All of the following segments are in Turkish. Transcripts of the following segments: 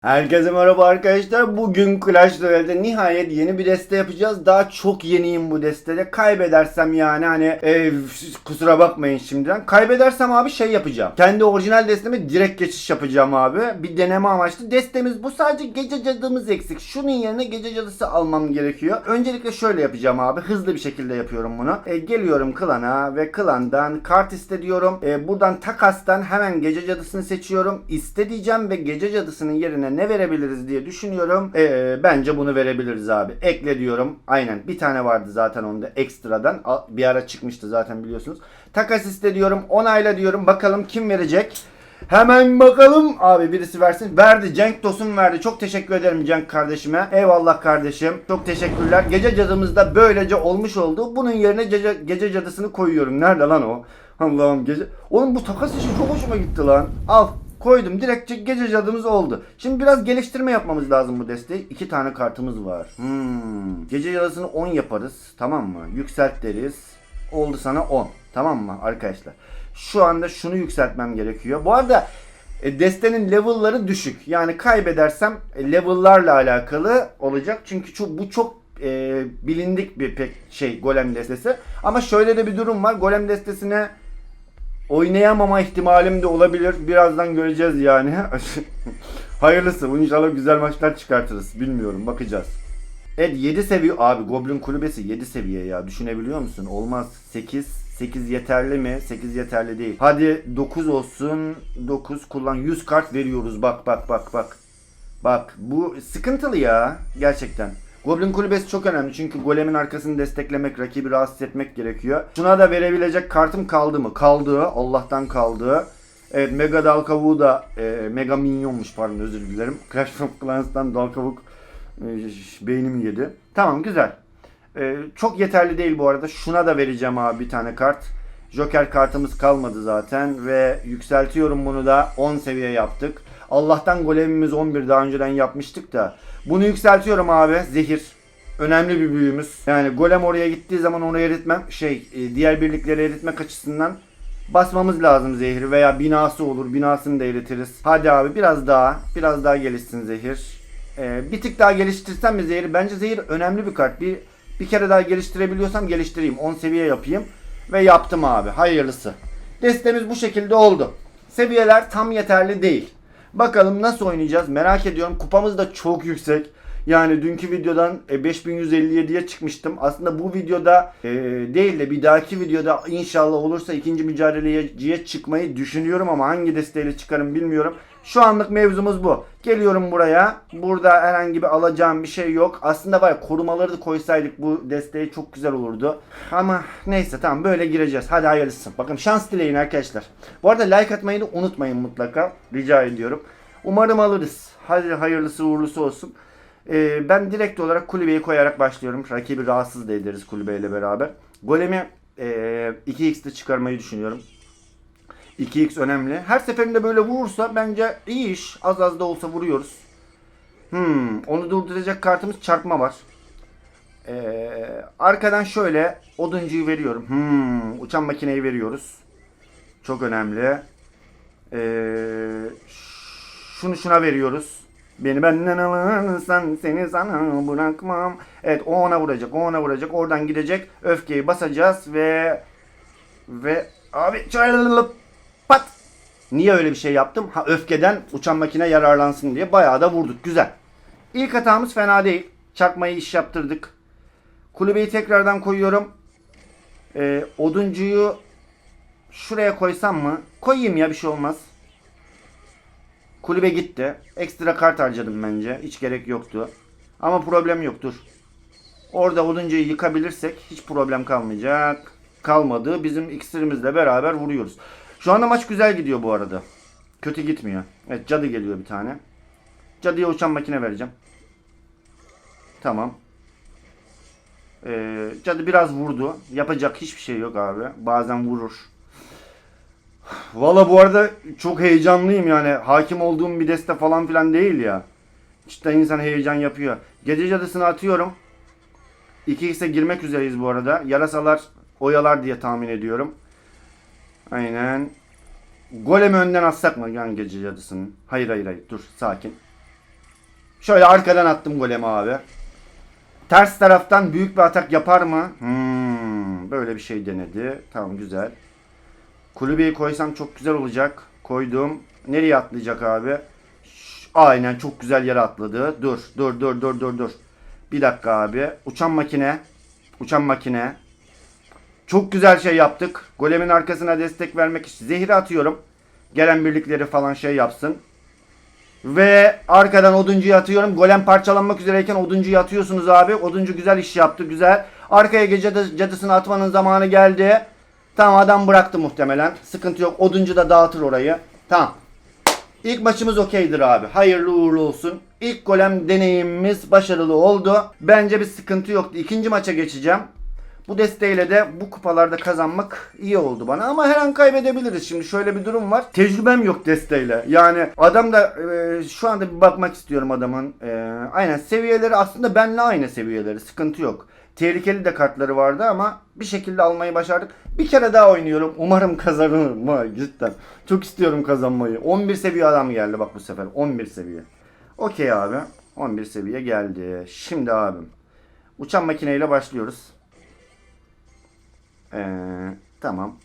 Herkese merhaba arkadaşlar. Bugün Clash Royale'de nihayet yeni bir deste yapacağız. Daha çok yeniyim bu destede. Kaybedersem yani hani e, kusura bakmayın şimdiden. Kaybedersem abi şey yapacağım. Kendi orijinal desteme direkt geçiş yapacağım abi. Bir deneme amaçlı. Destemiz bu sadece gece cadımız eksik. Şunun yerine gece cadısı almam gerekiyor. Öncelikle şöyle yapacağım abi. Hızlı bir şekilde yapıyorum bunu. E, geliyorum klana ve klandan kart iste diyorum. E, buradan takastan hemen gece cadısını seçiyorum. İste diyeceğim ve gece cadısının yerine ne verebiliriz diye düşünüyorum. E, bence bunu verebiliriz abi. Ekle diyorum. Aynen bir tane vardı zaten onda ekstradan. Bir ara çıkmıştı zaten biliyorsunuz. Takas iste diyorum. Onayla diyorum. Bakalım kim verecek. Hemen bakalım. Abi birisi versin. Verdi. Cenk Tosun verdi. Çok teşekkür ederim Cenk kardeşime. Eyvallah kardeşim. Çok teşekkürler. Gece cadımız da böylece olmuş oldu. Bunun yerine gece, gece cadısını koyuyorum. Nerede lan o? Allah'ım gece. Oğlum bu takas işi çok hoşuma gitti lan. Al. Koydum. Direkt ce- gece cadımız oldu. Şimdi biraz geliştirme yapmamız lazım bu desteği. İki tane kartımız var. Hmm. Gece cadısını 10 yaparız. Tamam mı? Yükselt deriz. Oldu sana 10. Tamam mı arkadaşlar? Şu anda şunu yükseltmem gerekiyor. Bu arada e, destenin level'ları düşük. Yani kaybedersem e, level'larla alakalı olacak. Çünkü çok, bu çok e, bilindik bir pek şey golem destesi. Ama şöyle de bir durum var. Golem destesine oynayamama ihtimalim de olabilir. Birazdan göreceğiz yani. Hayırlısı. İnşallah güzel maçlar çıkartırız. Bilmiyorum. Bakacağız. Evet 7 seviye. Abi Goblin kulübesi 7 seviye ya. Düşünebiliyor musun? Olmaz. 8. 8 yeterli mi? 8 yeterli değil. Hadi 9 olsun. 9 kullan. 100 kart veriyoruz. Bak bak bak bak. Bak bu sıkıntılı ya. Gerçekten. Goblin kulübesi çok önemli çünkü golemin arkasını desteklemek, rakibi rahatsız etmek gerekiyor. Şuna da verebilecek kartım kaldı mı? Kaldı. Allah'tan kaldı. Evet Mega Dal Kavuğu da e, Mega Minyonmuş pardon özür dilerim. Clash of Clans'tan Dal Kavuk e, beynimi yedi. Tamam güzel. E, çok yeterli değil bu arada. Şuna da vereceğim abi bir tane kart. Joker kartımız kalmadı zaten ve yükseltiyorum bunu da 10 seviye yaptık. Allah'tan golemimiz 11 daha önceden yapmıştık da. Bunu yükseltiyorum abi. Zehir. Önemli bir büyümüz. Yani golem oraya gittiği zaman onu eritmem şey e, diğer birlikleri eritmek açısından basmamız lazım zehri veya binası olur. Binasını da eritiriz. Hadi abi biraz daha biraz daha gelişsin zehir. Ee, bir tık daha geliştirsem mi zehri? Bence zehir önemli bir kart. Bir bir kere daha geliştirebiliyorsam geliştireyim. 10 seviye yapayım ve yaptım abi. Hayırlısı. Destemiz bu şekilde oldu. Seviyeler tam yeterli değil. Bakalım nasıl oynayacağız merak ediyorum. Kupamız da çok yüksek. Yani dünkü videodan e, 5157'ye çıkmıştım. Aslında bu videoda e, değil de bir dahaki videoda inşallah olursa ikinci mücadeleciye çıkmayı düşünüyorum ama hangi desteğiyle çıkarım bilmiyorum. Şu anlık mevzumuz bu. Geliyorum buraya. Burada herhangi bir alacağım bir şey yok. Aslında var ya, korumaları da koysaydık bu desteği çok güzel olurdu. Ama neyse tamam böyle gireceğiz. Hadi hayırlısı. Bakın şans dileyin arkadaşlar. Bu arada like atmayı da unutmayın mutlaka. Rica ediyorum. Umarım alırız. Hadi hayırlısı uğurlusu olsun. Ee, ben direkt olarak kulübeyi koyarak başlıyorum. Rakibi rahatsız da ederiz kulübeyle beraber. Golemi e, 2x'te çıkarmayı düşünüyorum. 2x önemli. Her seferinde böyle vurursa bence iyi iş. Az az da olsa vuruyoruz. Hmm, onu durduracak kartımız çarpma var. Ee, arkadan şöyle oduncuyu veriyorum. Hmm, uçan makineyi veriyoruz. Çok önemli. Ee, şunu şuna veriyoruz. Beni benden alırsan seni sana bırakmam. Evet o ona vuracak, o ona vuracak. Oradan gidecek. Öfkeyi basacağız ve ve abi çaylalıp pat. Niye öyle bir şey yaptım? Ha öfkeden uçan makine yararlansın diye bayağı da vurduk. Güzel. İlk hatamız fena değil. Çakmayı iş yaptırdık. Kulübeyi tekrardan koyuyorum. Ee, oduncuyu şuraya koysam mı? Koyayım ya bir şey olmaz. Kulübe gitti. Ekstra kart harcadım bence. Hiç gerek yoktu. Ama problem yoktur. Orada oduncuyu yıkabilirsek hiç problem kalmayacak. Kalmadı. Bizim iksirimizle beraber vuruyoruz. Şu anda maç güzel gidiyor bu arada. Kötü gitmiyor. Evet cadı geliyor bir tane. Cadıya uçan makine vereceğim. Tamam. Ee, cadı biraz vurdu. Yapacak hiçbir şey yok abi. Bazen vurur. Valla bu arada çok heyecanlıyım yani. Hakim olduğum bir deste falan filan değil ya. Cidden insan heyecan yapıyor. Gece cadısını atıyorum. 2x'e girmek üzereyiz bu arada. Yarasalar oyalar diye tahmin ediyorum. Aynen. Golemi önden atsak mı yan gece cadısının? Hayır hayır hayır dur sakin. Şöyle arkadan attım golemi abi. Ters taraftan büyük bir atak yapar mı? Hmm, böyle bir şey denedi. Tamam güzel. Kulübeyi koysam çok güzel olacak. Koydum. Nereye atlayacak abi? Ş- Aynen çok güzel yere atladı. Dur dur dur dur dur dur. Bir dakika abi. Uçan makine. Uçan makine. Çok güzel şey yaptık. Golemin arkasına destek vermek için zehir atıyorum. Gelen birlikleri falan şey yapsın. Ve arkadan oduncuyu atıyorum. Golem parçalanmak üzereyken oduncuyu atıyorsunuz abi. Oduncu güzel iş yaptı. Güzel. Arkaya gece cadı- cadısını atmanın zamanı geldi. Tamam adam bıraktı muhtemelen. Sıkıntı yok. Oduncu da dağıtır orayı. Tamam. İlk maçımız okeydir abi. Hayırlı uğurlu olsun. İlk golem deneyimimiz başarılı oldu. Bence bir sıkıntı yoktu. İkinci maça geçeceğim. Bu desteğiyle de bu kupalarda kazanmak iyi oldu bana ama her an kaybedebiliriz. Şimdi şöyle bir durum var. Tecrübem yok desteğiyle. Yani adam da e, şu anda bir bakmak istiyorum adamın. E, aynen seviyeleri aslında benle aynı seviyeleri. Sıkıntı yok. Tehlikeli de kartları vardı ama bir şekilde almayı başardık. Bir kere daha oynuyorum. Umarım kazanırım. Vay cidden. Çok istiyorum kazanmayı. 11 seviye adam geldi bak bu sefer. 11 seviye. Okey abi. 11 seviye geldi. Şimdi abim. Uçan makineyle başlıyoruz. Ee, tamam.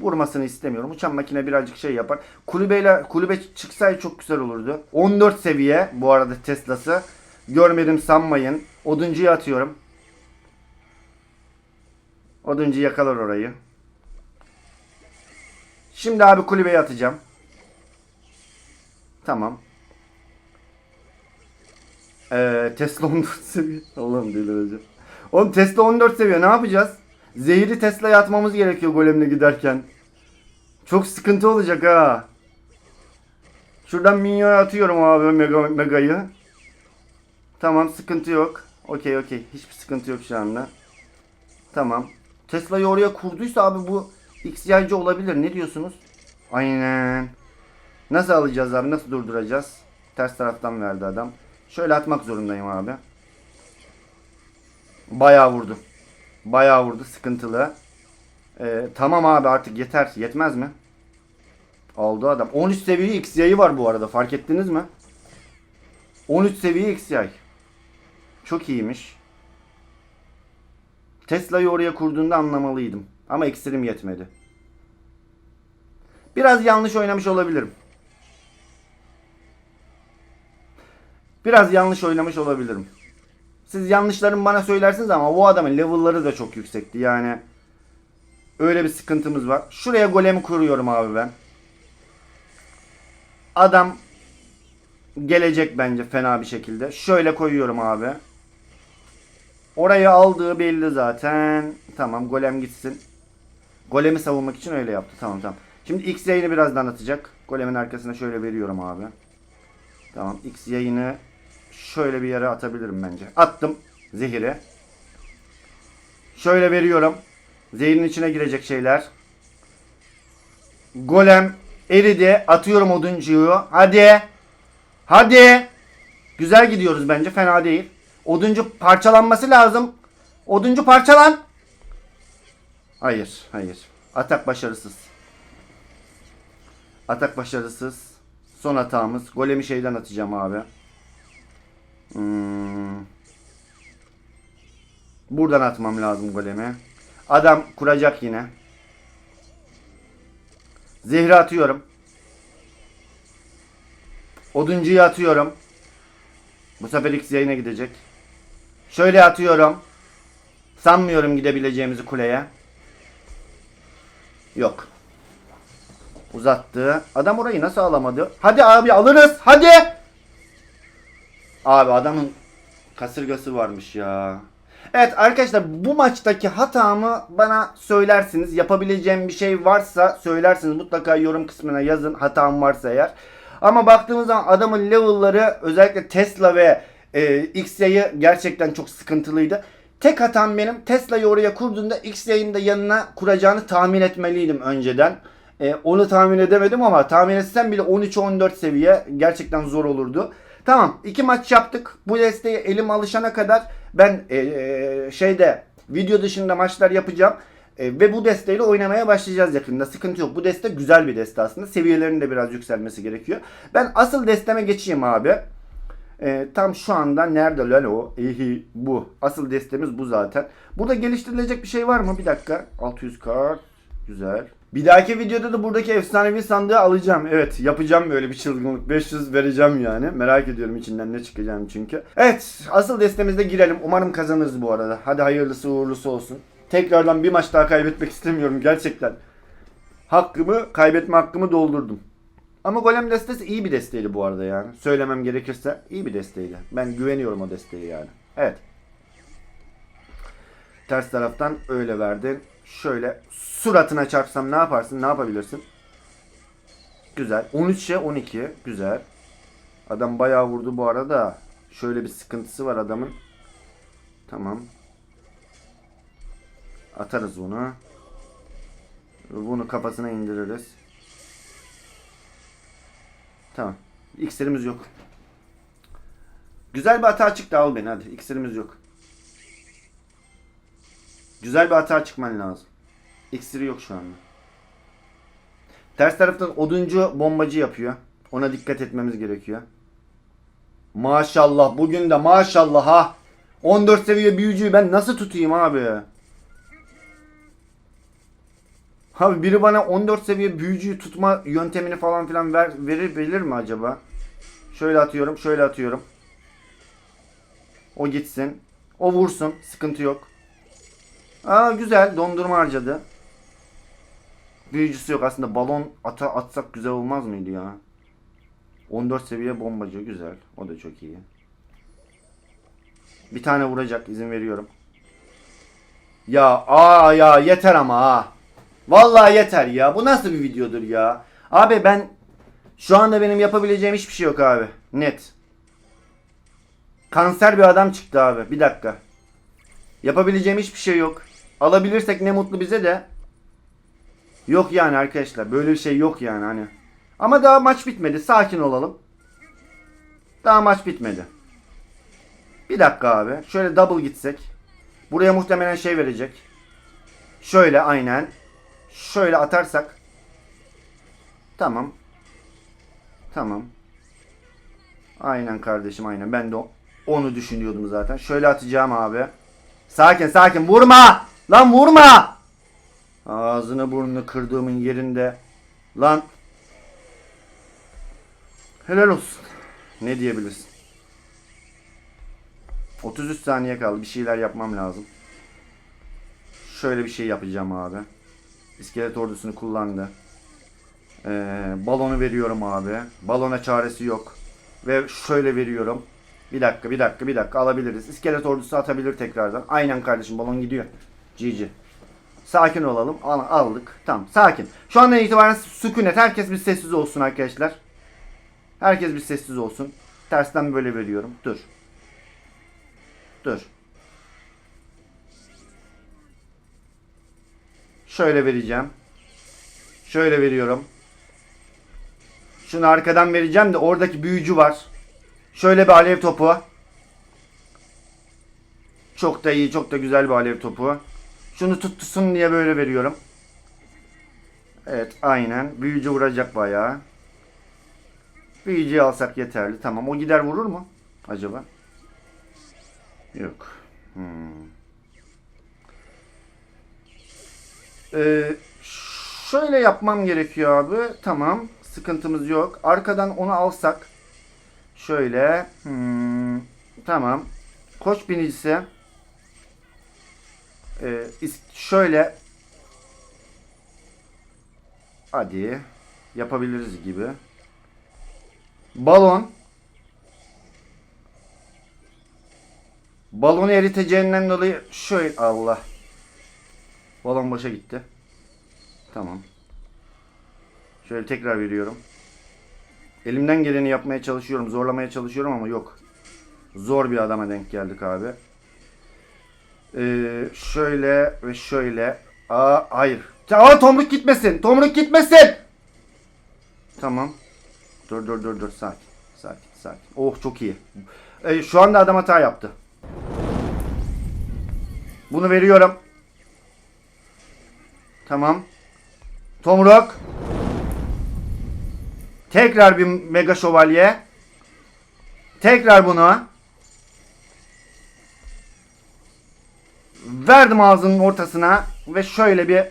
Vurmasını istemiyorum. Uçan makine birazcık şey yapar. Kulübeyle kulübe çıksaydı çok güzel olurdu. 14 seviye bu arada Tesla'sı. Görmedim sanmayın. Oduncuyu atıyorum. Oduncu yakalar orayı. Şimdi abi kulübeye atacağım. Tamam. Ee, Tesla 14 seviye. Allah'ım delireceğim. Oğlum Tesla 14 seviye ne yapacağız? Zehri Tesla'ya atmamız gerekiyor golemle giderken. Çok sıkıntı olacak ha. Şuradan minyon atıyorum abi mega, megayı. Tamam sıkıntı yok. Okey okey. Hiçbir sıkıntı yok şu anda. Tamam. Tesla'yı oraya kurduysa abi bu XYC olabilir. Ne diyorsunuz? Aynen. Nasıl alacağız abi? Nasıl durduracağız? Ters taraftan verdi adam. Şöyle atmak zorundayım abi. Bayağı vurdu. Bayağı vurdu. Sıkıntılı. Ee, tamam abi artık yeter. Yetmez mi? Aldı adam. 13 seviye XY var bu arada. Fark ettiniz mi? 13 seviye XY. Çok iyiymiş. Tesla'yı oraya kurduğunda anlamalıydım. Ama iksirim yetmedi. Biraz yanlış oynamış olabilirim. Biraz yanlış oynamış olabilirim. Siz yanlışlarımı bana söylersiniz ama bu adamın level'ları da çok yüksekti. Yani öyle bir sıkıntımız var. Şuraya golemi kuruyorum abi ben. Adam gelecek bence fena bir şekilde. Şöyle koyuyorum abi. Orayı aldığı belli zaten. Tamam golem gitsin. Golemi savunmak için öyle yaptı. Tamam tamam. Şimdi X yayını birazdan atacak. Golemin arkasına şöyle veriyorum abi. Tamam X yayını şöyle bir yere atabilirim bence. Attım zehiri. Şöyle veriyorum. Zehirin içine girecek şeyler. Golem eridi. Atıyorum oduncuyu. Hadi. Hadi. Güzel gidiyoruz bence. Fena değil. Oduncu parçalanması lazım. Oduncu parçalan. Hayır, hayır. Atak başarısız. Atak başarısız. Son hatamız. Golemi şeyden atacağım abi. Hmm. Buradan atmam lazım golemi. Adam kuracak yine. Zehri atıyorum. Oduncuyu atıyorum. Bu sefer X yayına gidecek. Şöyle atıyorum. Sanmıyorum gidebileceğimizi kuleye. Yok. Uzattı. Adam orayı nasıl alamadı? Hadi abi alırız. Hadi. Abi adamın kasırgası varmış ya. Evet arkadaşlar bu maçtaki hatamı bana söylersiniz. Yapabileceğim bir şey varsa söylersiniz. Mutlaka yorum kısmına yazın hatam varsa eğer. Ama baktığımız zaman adamın level'ları özellikle Tesla ve e, XY'yi gerçekten çok sıkıntılıydı. Tek hatam benim Tesla'yı oraya kurduğunda XY'nin de yanına kuracağını tahmin etmeliydim önceden. E, onu tahmin edemedim ama tahmin etsem bile 13-14 seviye gerçekten zor olurdu. Tamam iki maç yaptık. Bu desteğe elim alışana kadar ben e, e, şeyde video dışında maçlar yapacağım. E, ve bu desteğiyle oynamaya başlayacağız yakında. Sıkıntı yok. Bu deste güzel bir deste aslında. Seviyelerin de biraz yükselmesi gerekiyor. Ben asıl desteme geçeyim abi. Ee, tam şu anda nerede lan o? Ehi bu. Asıl destemiz bu zaten. Burada geliştirilecek bir şey var mı? Bir dakika. 600 kart. Güzel. Bir dahaki videoda da buradaki efsanevi sandığı alacağım. Evet yapacağım böyle bir çılgınlık. 500 vereceğim yani. Merak ediyorum içinden ne çıkacağını çünkü. Evet asıl destemizde girelim. Umarım kazanırız bu arada. Hadi hayırlısı uğurlusu olsun. Tekrardan bir maç daha kaybetmek istemiyorum gerçekten. Hakkımı, kaybetme hakkımı doldurdum. Ama Golem destesi iyi bir desteydi bu arada yani. Söylemem gerekirse iyi bir desteydi. Ben güveniyorum o desteğe yani. Evet. Ters taraftan öyle verdin. Şöyle suratına çarpsam ne yaparsın? Ne yapabilirsin? Güzel. 13'e 12. Güzel. Adam bayağı vurdu bu arada. Şöyle bir sıkıntısı var adamın. Tamam. Atarız bunu. Bunu kafasına indiririz. Tamam. İksirimiz yok. Güzel bir hata çıktı al beni hadi. İksirimiz yok. Güzel bir hata çıkman lazım. İksiri yok şu anda. Ters taraftan oduncu bombacı yapıyor. Ona dikkat etmemiz gerekiyor. Maşallah bugün de maşallah ha. 14 seviye büyücüyü ben nasıl tutayım abi? Abi biri bana 14 seviye büyücüyü tutma yöntemini falan filan ver, verebilir mi acaba? Şöyle atıyorum, şöyle atıyorum. O gitsin. O vursun, sıkıntı yok. Aa güzel, dondurma harcadı. Büyücüsü yok aslında balon ata atsak güzel olmaz mıydı ya? 14 seviye bombacı güzel. O da çok iyi. Bir tane vuracak izin veriyorum. Ya aa ya yeter ama ha. Vallahi yeter ya. Bu nasıl bir videodur ya? Abi ben şu anda benim yapabileceğim hiçbir şey yok abi. Net. Kanser bir adam çıktı abi. Bir dakika. Yapabileceğim hiçbir şey yok. Alabilirsek ne mutlu bize de. Yok yani arkadaşlar. Böyle bir şey yok yani hani. Ama daha maç bitmedi. Sakin olalım. Daha maç bitmedi. Bir dakika abi. Şöyle double gitsek. Buraya muhtemelen şey verecek. Şöyle aynen. Şöyle atarsak. Tamam. Tamam. Aynen kardeşim aynen. Ben de onu düşünüyordum zaten. Şöyle atacağım abi. Sakin sakin vurma. Lan vurma. Ağzını burnunu kırdığımın yerinde. Lan. Helal olsun. Ne diyebilirsin? 33 saniye kaldı. Bir şeyler yapmam lazım. Şöyle bir şey yapacağım abi. İskelet ordusunu kullandı. Ee, balonu veriyorum abi. Balona çaresi yok. Ve şöyle veriyorum. Bir dakika bir dakika bir dakika alabiliriz. İskelet ordusu atabilir tekrardan. Aynen kardeşim balon gidiyor. GG. Sakin olalım. Al, aldık. Tamam sakin. Şu andan itibaren sükunet. Herkes bir sessiz olsun arkadaşlar. Herkes bir sessiz olsun. Tersten böyle veriyorum. Dur. Dur. Şöyle vereceğim. Şöyle veriyorum. Şunu arkadan vereceğim de oradaki büyücü var. Şöyle bir alev topu. Çok da iyi, çok da güzel bir alev topu. Şunu tuttusun diye böyle veriyorum. Evet, aynen. Büyücü vuracak bayağı. Büyücüyü alsak yeterli. Tamam. O gider vurur mu? Acaba? Yok. Hmm. Ee, şöyle yapmam gerekiyor abi. Tamam. Sıkıntımız yok. Arkadan onu alsak. Şöyle. Hmm, tamam. Koç binicisi. Ee, şöyle. Hadi. Yapabiliriz gibi. Balon. Balonu eriteceğinden dolayı şöyle Allah. Balon boşa gitti. Tamam. Şöyle tekrar veriyorum. Elimden geleni yapmaya çalışıyorum. Zorlamaya çalışıyorum ama yok. Zor bir adama denk geldik abi. Ee, şöyle ve şöyle. Aa hayır. Aa tomruk gitmesin. Tomruk gitmesin. Tamam. Dur dur dur dur sakin. Sakin sakin. Oh çok iyi. Ee, şu anda adam hata yaptı. Bunu veriyorum. Tamam. Tomruk. Tekrar bir mega şövalye. Tekrar bunu. Verdim ağzının ortasına ve şöyle bir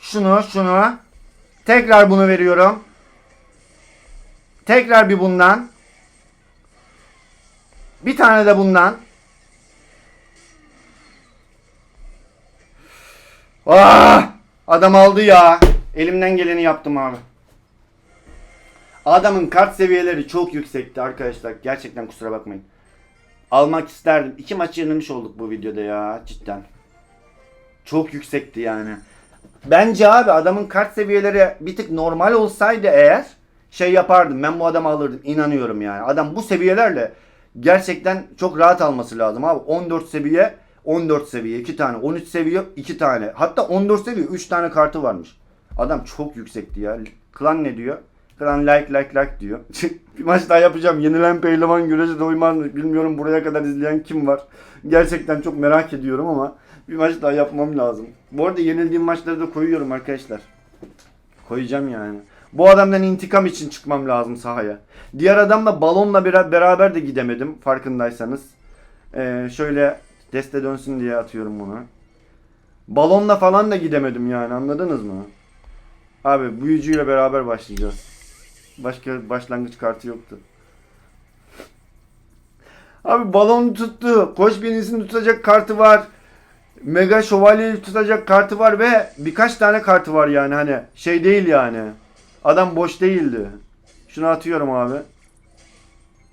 şunu şunu tekrar bunu veriyorum. Tekrar bir bundan. Bir tane de bundan. Ah! Adam aldı ya. Elimden geleni yaptım abi. Adamın kart seviyeleri çok yüksekti arkadaşlar. Gerçekten kusura bakmayın. Almak isterdim. İki maç yenilmiş olduk bu videoda ya cidden. Çok yüksekti yani. Bence abi adamın kart seviyeleri bir tık normal olsaydı eğer şey yapardım. Ben bu adamı alırdım. İnanıyorum yani. Adam bu seviyelerle gerçekten çok rahat alması lazım abi. 14 seviye 14 seviye 2 tane. 13 seviye 2 tane. Hatta 14 seviye 3 tane kartı varmış. Adam çok yüksekti ya. Klan ne diyor? Klan like like like diyor. bir maç daha yapacağım. Yenilen pehlivan güreşe doymaz mı? Bilmiyorum buraya kadar izleyen kim var. Gerçekten çok merak ediyorum ama bir maç daha yapmam lazım. Bu arada yenildiğim maçları da koyuyorum arkadaşlar. Koyacağım yani. Bu adamdan intikam için çıkmam lazım sahaya. Diğer adamla balonla bera- beraber de gidemedim farkındaysanız. Ee, şöyle deste dönsün diye atıyorum bunu. Balonla falan da gidemedim yani anladınız mı? Abi büyücüyle beraber başlayacağız. Başka başlangıç kartı yoktu. Abi balon tuttu. Koç birincisini tutacak kartı var. Mega şövalyeyi tutacak kartı var ve birkaç tane kartı var yani hani şey değil yani. Adam boş değildi. Şunu atıyorum abi.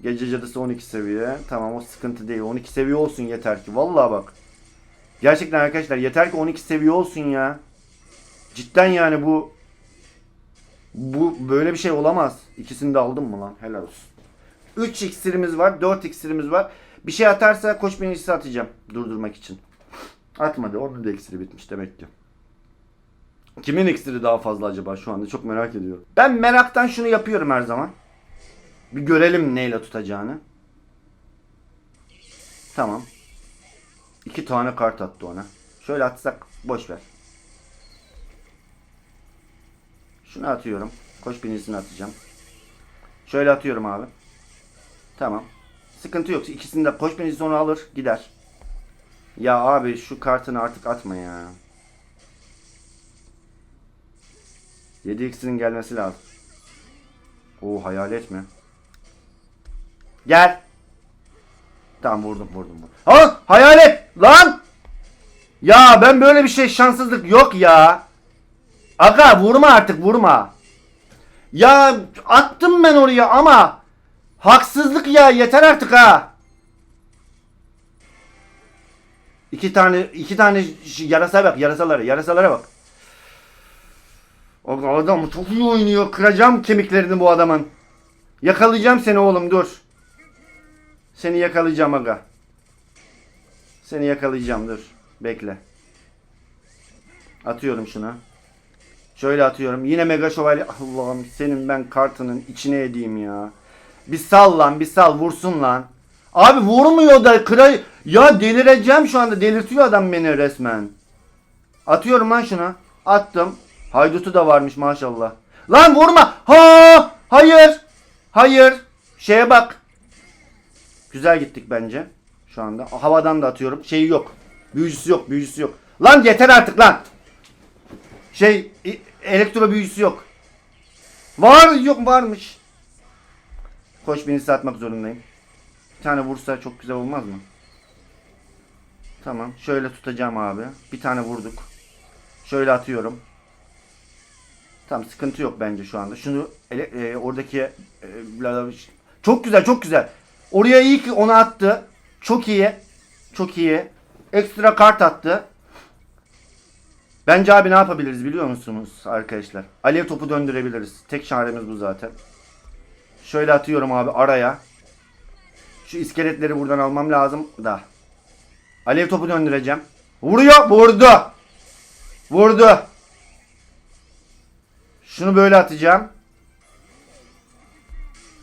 Gece cadısı 12 seviye. Tamam o sıkıntı değil. 12 seviye olsun yeter ki. Vallahi bak. Gerçekten arkadaşlar yeter ki 12 seviye olsun ya. Cidden yani bu bu böyle bir şey olamaz. İkisini de aldım mı lan? Helal olsun. 3 iksirimiz var, 4 iksirimiz var. Bir şey atarsa koç birincisi atacağım durdurmak için. Atmadı. Onun da iksiri bitmiş demek ki. Kimin iksiri daha fazla acaba şu anda çok merak ediyorum. Ben meraktan şunu yapıyorum her zaman. Bir görelim neyle tutacağını. Tamam. İki tane kart attı ona. Şöyle atsak boş ver. Şunu atıyorum. Koş birincisini atacağım. Şöyle atıyorum abi. Tamam. Sıkıntı yok. İkisini de koş birincisi onu alır gider. Ya abi şu kartını artık atma ya. 7x'inin gelmesi lazım. Oo hayalet mi? Gel. Tamam vurdum vurdum. vurdum. Ha hayalet lan. Ya ben böyle bir şey şanssızlık yok ya. Aga vurma artık vurma. Ya attım ben oraya ama haksızlık ya yeter artık ha. İki tane iki tane yarasa bak yarasalara yarasalara bak. O adam çok iyi oynuyor. Kıracağım kemiklerini bu adamın. Yakalayacağım seni oğlum dur. Seni yakalayacağım aga. Seni yakalayacağım dur. Bekle. Atıyorum şunu. Şöyle atıyorum. Yine mega şövalye. Allah'ım senin ben kartının içine edeyim ya. Bir sal lan bir sal vursun lan. Abi vurmuyor da kıra... Ya delireceğim şu anda. Delirtiyor adam beni resmen. Atıyorum lan şuna. Attım. Haydutu da varmış maşallah. Lan vurma. Ha! Hayır. Hayır. Şeye bak. Güzel gittik bence. Şu anda. Havadan da atıyorum. Şeyi yok. Büyücüsü yok. Büyücüsü yok. Lan yeter artık lan. Şey i- elektro büyücüsü yok. Var yok varmış. Koş beni satmak zorundayım. Bir tane vursa çok güzel olmaz mı? Tamam. Şöyle tutacağım abi. Bir tane vurduk. Şöyle atıyorum. Tamam sıkıntı yok bence şu anda. Şunu ele, e, oradaki e, çok güzel çok güzel. Oraya iyi ki onu attı. Çok iyi. Çok iyi. Ekstra kart attı. Bence abi ne yapabiliriz biliyor musunuz arkadaşlar? Alev topu döndürebiliriz. Tek çaremiz bu zaten. Şöyle atıyorum abi araya. Şu iskeletleri buradan almam lazım da. Alev topu döndüreceğim. Vuruyor. Vurdu. Vurdu. Şunu böyle atacağım.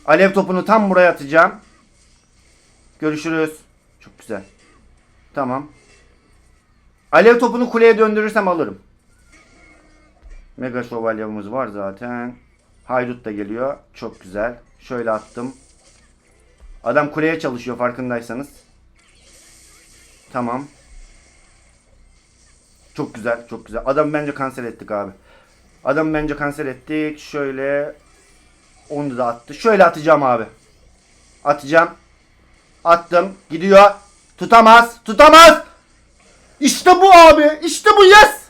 Alev topunu tam buraya atacağım. Görüşürüz. Çok güzel. Tamam. Alev topunu kuleye döndürürsem alırım. Mega şövalyamız var zaten. Haydut da geliyor. Çok güzel. Şöyle attım. Adam kuleye çalışıyor farkındaysanız. Tamam. Çok güzel, çok güzel. Adam bence kanser ettik abi. Adam bence kanser ettik. Şöyle onu da attı. Şöyle atacağım abi. Atacağım. Attım. Gidiyor. Tutamaz. Tutamaz. İşte bu abi. İşte bu yes.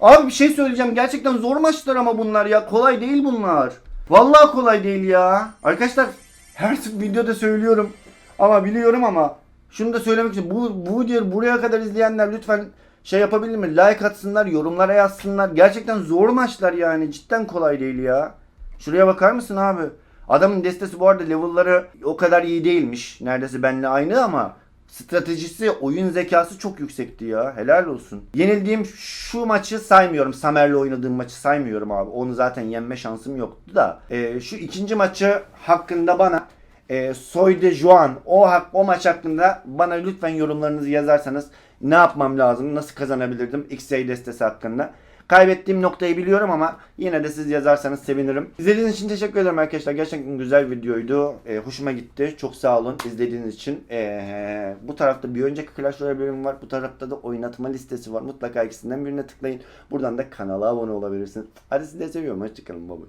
Abi bir şey söyleyeceğim. Gerçekten zor maçlar ama bunlar ya. Kolay değil bunlar. Vallahi kolay değil ya. Arkadaşlar her videoda söylüyorum. Ama biliyorum ama şunu da söylemek için bu, bu videoyu buraya kadar izleyenler lütfen şey yapabilir mi? Like atsınlar, yorumlara yazsınlar. Gerçekten zor maçlar yani. Cidden kolay değil ya. Şuraya bakar mısın abi? Adamın destesi bu arada level'ları o kadar iyi değilmiş. Neredeyse benimle aynı ama stratejisi, oyun zekası çok yüksekti ya. Helal olsun. Yenildiğim şu maçı saymıyorum. Samer'le oynadığım maçı saymıyorum abi. Onu zaten yenme şansım yoktu da. Ee, şu ikinci maçı hakkında bana e, Soy de Juan o, hak, o maç hakkında bana lütfen yorumlarınızı yazarsanız ne yapmam lazım, nasıl kazanabilirdim XA destesi hakkında. Kaybettiğim noktayı biliyorum ama yine de siz yazarsanız sevinirim. İzlediğiniz için teşekkür ederim arkadaşlar. Gerçekten güzel videoydu. Ee, hoşuma gitti. Çok sağ olun izlediğiniz için. Ee, bu tarafta bir önceki Clash Royale bölümü var. Bu tarafta da oynatma listesi var. Mutlaka ikisinden birine tıklayın. Buradan da kanala abone olabilirsiniz. Hadi sizi de seviyorum. Hoşçakalın. Bye bye.